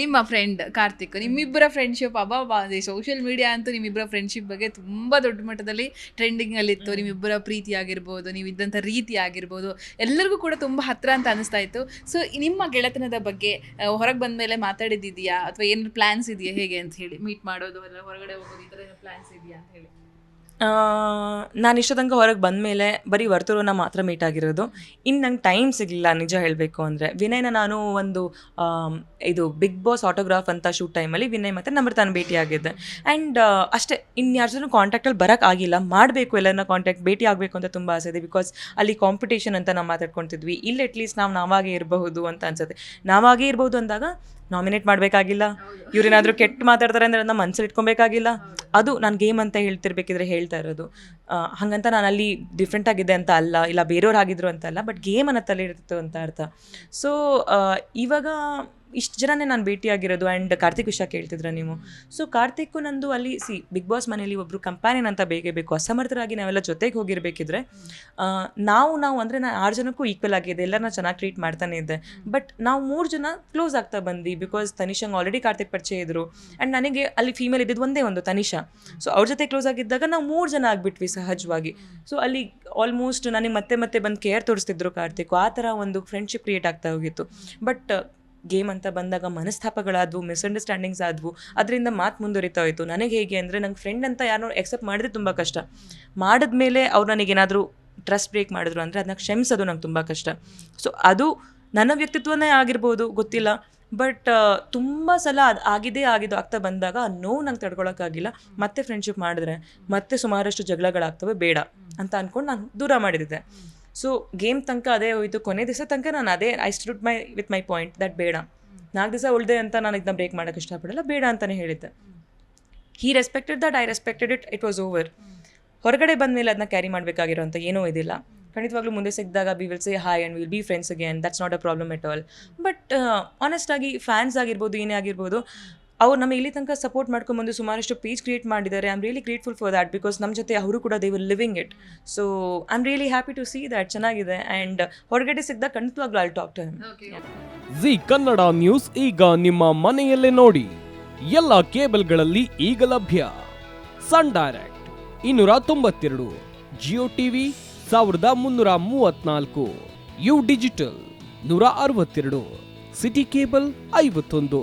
ನಿಮ್ಮ ಫ್ರೆಂಡ್ ಕಾರ್ತಿಕ್ ನಿಮ್ಮಿಬ್ಬರ ಫ್ರೆಂಡ್ಶಿಪ್ ಅಬ್ಬಾ ಸೋಷಿಯಲ್ ಮೀಡಿಯಾ ಅಂತೂ ನಿಮ್ಮಿಬ್ಬರ ಫ್ರೆಂಡ್ಶಿಪ್ ಬಗ್ಗೆ ತುಂಬ ದೊಡ್ಡ ಮಟ್ಟದಲ್ಲಿ ಟ್ರೆಂಡಿಂಗ್ ಅಲ್ಲಿ ಇತ್ತು ನಿಮ್ಮಿಬ್ಬರ ಪ್ರೀತಿ ಆಗಿರ್ಬೋದು ನೀವು ಇದ್ದಂಥ ರೀತಿ ಆಗಿರ್ಬೋದು ಎಲ್ಲರಿಗೂ ಕೂಡ ತುಂಬ ಹತ್ರ ಅಂತ ಅನಿಸ್ತಾ ಇತ್ತು. ಸೊ ನಿಮ್ಮ ಗೆಳೆತನದ ಬಗ್ಗೆ ಹೊರಗೆ ಬಂದ ಮೇಲೆ ಮಾತಾಡಿದ್ದಿದೆಯಾ ಅಥವಾ ಏನು ಪ್ಲಾನ್ಸ್ ಇದೆಯಾ? ಹೇಗೆ ಅಂತ ಹೇಳಿ ಮೀಟ್ ಮಾಡೋದು ಅಲ್ಲ ಹೊರಗಡೆ ಹೋಗೋದು ಈ ಥರ ಏನೋ ಪ್ಲಾನ್ಸ್ ಇದೆಯಾ ಅಂತ ಹೇಳಿ. ನಾನು ಇಷ್ಟ ತನಕ ಹೊರಗೆ ಬಂದಮೇಲೆ ಬರೀ ವರ್ತೂರನ್ನ ಮಾತ್ರ ಮೀಟ್ ಆಗಿರೋದು. ಇನ್ನು ನಂಗೆ ಟೈಮ್ ಸಿಗಲಿಲ್ಲ, ನಿಜ ಹೇಳಬೇಕು ಅಂದರೆ. ವಿನಯ್ನ ನಾನು ಒಂದು ಇದು ಬಿಗ್ ಬಾಸ್ ಆಟೋಗ್ರಾಫ್ ಅಂತ ಶೂಟ್ ಟೈಮಲ್ಲಿ ವಿನಯ್ ಮತ್ತು ನಮ್ರತಾನ ಭೇಟಿಯಾಗಿದ್ದೆ ಆ್ಯಂಡ್ ಅಷ್ಟೇ ಇನ್ಯಾರ ಜನ ಕಾಂಟ್ಯಾಕ್ಟಲ್ಲಿ ಬರೋಕ್ಕೆ ಆಗಿಲ್ಲ. ಮಾಡಬೇಕು ಎಲ್ಲರನ್ನ ಕಾಂಟ್ಯಾಕ್ಟ್ ಭೇಟಿ ಆಗಬೇಕು ಅಂತ ತುಂಬ ಆಸೆ ಇದೆ. ಬಿಕಾಸ್ ಅಲ್ಲಿ ಕಾಂಪಿಟೇಷನ್ ಅಂತ ನಾವು ಮಾತಾಡ್ಕೊತಿದ್ವಿ. ಇಲ್ಲಿ ಅಟ್ಲೀಸ್ಟ್ ನಾವು ನಾವಾಗೇ ಇರಬಹುದು ಅಂತ ಅನ್ಸುತ್ತೆ. ನಾವಾಗೇ ಇರ್ಬೋದು ಅಂದಾಗ ನಾಮಿನೇಟ್ ಮಾಡಬೇಕಾಗಿಲ್ಲ. ಇವ್ರೇನಾದರೂ ಕೆಟ್ಟ ಮಾತಾಡ್ತಾರೆ ಅಂದರೆ ಅದನ್ನ ಮನಸ್ಸಲ್ಲಿ ಇಟ್ಕೊಬೇಕಾಗಿಲ್ಲ. ಅದು ನಾನು ಗೇಮ್ ಅಂತ ಹೇಳ್ತಿರ್ಬೇಕಿದ್ರೆ ಹೇಳ್ತಾ ಇರೋದು. ಹಾಗಂತ ನಾನು ಅಲ್ಲಿ ಡಿಫ್ರೆಂಟ್ ಆಗಿದೆ ಅಂತ ಅಲ್ಲ, ಇಲ್ಲ ಬೇರೆಯವ್ರು ಆಗಿದ್ರು ಅಂತ ಅಲ್ಲ ಬಟ್ ಗೇಮ್ ಅನ್ನೋ ತಲೆ ಇರ್ತಿತ್ತು ಅಂತ ಅರ್ಥ. ಸೊ ಇವಾಗ ಇಷ್ಟು ಜನನೇ ನಾನು ಭೇಟಿಯಾಗಿರೋದು ಆ್ಯಂಡ್ ಕಾರ್ತಿಕ್ ವಿಷಯ ಕೇಳ್ತಿದ್ರ ನೀವು. ಸೊ ಕಾರ್ತಿಕ್ಕು ನಂದು ಅಲ್ಲಿ ಸಿ ಬಿಗ್ ಬಾಸ್ ಮನೇಲಿ ಒಬ್ಬರು ಕಂಪ್ಯಾನಿಯನ್ ಅಂತ ಬೇಕೇ ಬೇಕು. ಅಸಮರ್ಥರಾಗಿ ನಾವೆಲ್ಲ ಜೊತೆಗೆ ಹೋಗಿರಬೇಕಿದ್ರೆ ನಾವು ನಾವು ಅಂದರೆ ನಾನು ಆರು ಜನಕ್ಕೂ ಈಕ್ವಲ್ ಆಗಿದೆ ಎಲ್ಲರನ್ನ ಚೆನ್ನಾಗಿ ಟ್ರೀಟ್ ಮಾಡ್ತಾನೆ ಇದ್ದೆ. ಬಟ್ ನಾವು ಮೂರು ಜನ ಕ್ಲೋಸ್ ಆಗ್ತಾ ಬಂದ್ವಿ ಬಿಕಾಸ್ ತನಿಷಂಗ್ ಆಲ್ರೆಡಿ ಕಾರ್ತಿಕ್ ಪರಿಚಯ ಇದ್ದರು ಆ್ಯಂಡ್ ನನಗೆ ಅಲ್ಲಿ ಫೀಮೇಲ್ ಇದ್ದಿದ್ದು ಒಂದೇ ಒಂದು ತನಿಷಾ. ಸೊ ಅವ್ರ ಜೊತೆ ಕ್ಲೋಸ್ ಆಗಿದ್ದಾಗ ನಾವು ಮೂರು ಜನ ಆಗಿಬಿಟ್ವಿ ಸಹಜವಾಗಿ. ಸೊ ಅಲ್ಲಿ ಆಲ್ಮೋಸ್ಟ್ ನನಗೆ ಮತ್ತೆ ಮತ್ತೆ ಬಂದು ಕೇರ್ ತೋರಿಸ್ತಿದ್ರು ಕಾರ್ತಿಕ್ ಆ ಥರ ಒಂದು ಫ್ರೆಂಡ್ಶಿಪ್ ಕ್ರಿಯೇಟ್ ಆಗ್ತಾ ಹೋಗಿತ್ತು. ಬಟ್ ಗೇಮ್ ಅಂತ ಬಂದಾಗ ಮನಸ್ತಾಪಗಳಾದವು ಮಿಸ್ಅಂಡರ್ಸ್ಟ್ಯಾಂಡಿಂಗ್ಸ್ ಆದವು. ಅದರಿಂದ ಮಾತು ಮುಂದುವರಿತಾ ಹೋಯಿತು. ನನಗೆ ಹೇಗೆ ಅಂದರೆ ನಂಗೆ ಫ್ರೆಂಡ್ ಅಂತ ಯಾರೋ ಎಕ್ಸೆಪ್ಟ್ ಮಾಡಿದ್ರೆ ತುಂಬ ಕಷ್ಟ. ಮಾಡಿದ್ಮೇಲೆ ಅವ್ರು ನನಗೇನಾದರೂ ಟ್ರಸ್ಟ್ ಬ್ರೇಕ್ ಮಾಡಿದ್ರು ಅಂದರೆ ಅದನ್ನ ಕ್ಷಮಿಸೋದು ನಂಗೆ ತುಂಬ ಕಷ್ಟ. ಸೊ ಅದು ನನ್ನ ವ್ಯಕ್ತಿತ್ವನೇ ಆಗಿರ್ಬೋದು, ಗೊತ್ತಿಲ್ಲ. ಬಟ್ ತುಂಬ ಸಲ ಅದು ಆಗಿದೆ ಆಗಿದ್ದು ಆಗ್ತಾ ಬಂದಾಗ ಆ ನೋವು ನಂಗೆ ತಡ್ಕೊಳಕ್ಕಾಗಿಲ್ಲ. ಮತ್ತೆ ಫ್ರೆಂಡ್ಶಿಪ್ ಮಾಡಿದ್ರೆ ಮತ್ತೆ ಸುಮಾರಷ್ಟು ಜಗಳಗಳಾಗ್ತವೆ, ಬೇಡ ಅಂತ ಅಂದ್ಕೊಂಡು ನಾನು ದೂರ ಮಾಡಿದ್ದೆ. ಸೊ ಗೇಮ್ ತನಕ ಅದೇ ಹೋಯಿತು. ಕೊನೆ ದಿವಸ ತನಕ ನಾನು ಅದೇ I stood my with my point that ಬೇಡ. ನಾಲ್ಕು ದಿವಸ ಉಳಿದೆ ಅಂತ ನಾನು ಇದನ್ನ ಬ್ರೇಕ್ ಮಾಡೋಕ್ಕೆ ಇಷ್ಟಪಡಲ್ಲ, ಬೇಡ ಅಂತಲೇ ಹೇಳಿದ್ದೆ. He respected that I respected it it was over ಹೊರಗಡೆ ಬಂದ ಮೇಲೆ ಅದನ್ನ ಕ್ಯಾರಿ ಮಾಡಬೇಕಾಗಿರೋಂಥ ಏನೂ ಇದಿಲ್ಲ. ಖಂಡಿತವಾಗ್ಲೂ ಮುಂದೆ ಸಿಕ್ಕಿದಾಗ we will say hi and will be friends again that's not a problem at all but ಆನೆಸ್ಟಾಗಿ fans ಆಗಿರ್ಬೋದು, ಏನೇ ಆಗಿರ್ಬೋದು ಅವ್ರು ನಮ್ಮ ಇಲ್ಲಿ ತನಕ ಸಪೋರ್ಟ್ ಮಾಡ್ಕೊಂಬಂದು ಸುಮಾರಷ್ಟು ಪೇಜ್ ಕ್ರಿಯೇಟ್ ಮಾಡಿದ್ದಾರೆ. I am really grateful for that because ನಮ್ಮ ಜೊತೆ ಅವರು ಕೂಡ they will living it so I am really happy to see that ಚೆನ್ನಾಗಿದೆ ಆ್ಯಂಡ್ ಹೊರಗಡೆ ಸಿಗ್ದ ಖಂಡಿತವಾಗ್ಲೂ I'll talk to him Zee Kannada news ಈಗ ನಿಮ್ಮ ಮನೆಯಲ್ಲೇ ನೋಡಿ. ಎಲ್ಲ ಕೇಬಲ್ಗಳಲ್ಲಿ ಈಗ ಲಭ್ಯ. ಸನ್ ಡೈರೆಕ್ಟ್ ಇನ್ನೂರ ತೊಂಬತ್ತೆರಡು ಜಿಯೋ ಟಿವಿ ಸಾವಿರದ ಮುನ್ನೂರ ಮೂವತ್ನಾಲ್ಕು ಯು ಡಿಜಿಟಲ್ ನೂರ ಅರವತ್ತೆರಡು ಸಿಟಿ ಕೇಬಲ್ ಐವತ್ತೊಂದು.